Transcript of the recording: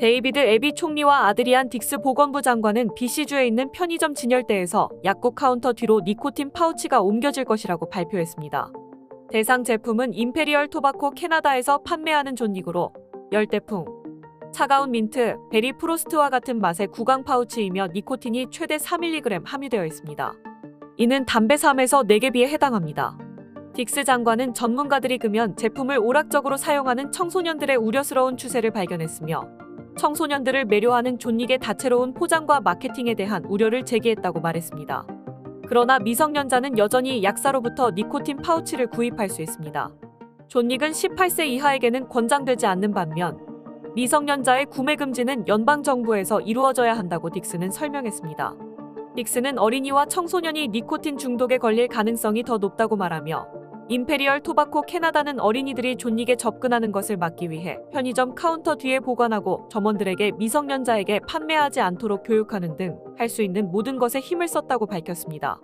데이비드 에비 총리와 아드리안 딕스 보건부 장관은 BC주에 있는 편의점 진열대에서 약국 카운터 뒤로 니코틴 파우치가 옮겨질 것이라고 발표했습니다. 대상 제품은 임페리얼 토바코 캐나다에서 판매하는 존닉으로 열대풍, 차가운 민트, 베리 프로스트와 같은 맛의 구강 파우치이며 니코틴이 최대 4mg 함유되어 있습니다. 이는 담배 3에서 4개 비에 해당합니다. 딕스 장관은 전문가들이 금연 제품을 오락적으로 사용하는 청소년들의 우려스러운 추세를 발견했으며 청소년들을 매료하는 존닉의 다채로운 포장과 마케팅에 대한 우려를 제기했다고 말했습니다. 그러나 미성년자는 여전히 약사로부터 니코틴 파우치를 구입할 수 있습니다. 존닉은 18세 이하에게는 권장되지 않는 반면 미성년자의 구매 금지는 연방 정부에서 이루어져야 한다고 딕스는 설명했습니다. 딕스는 어린이와 청소년이 니코틴 중독에 걸릴 가능성이 더 높다고 말하며 임페리얼 토바코 캐나다는 어린이들이 존닉에 접근하는 것을 막기 위해 편의점 카운터 뒤에 보관하고 점원들에게 미성년자에게 판매하지 않도록 교육하는 등 할 수 있는 모든 것에 힘을 썼다고 밝혔습니다.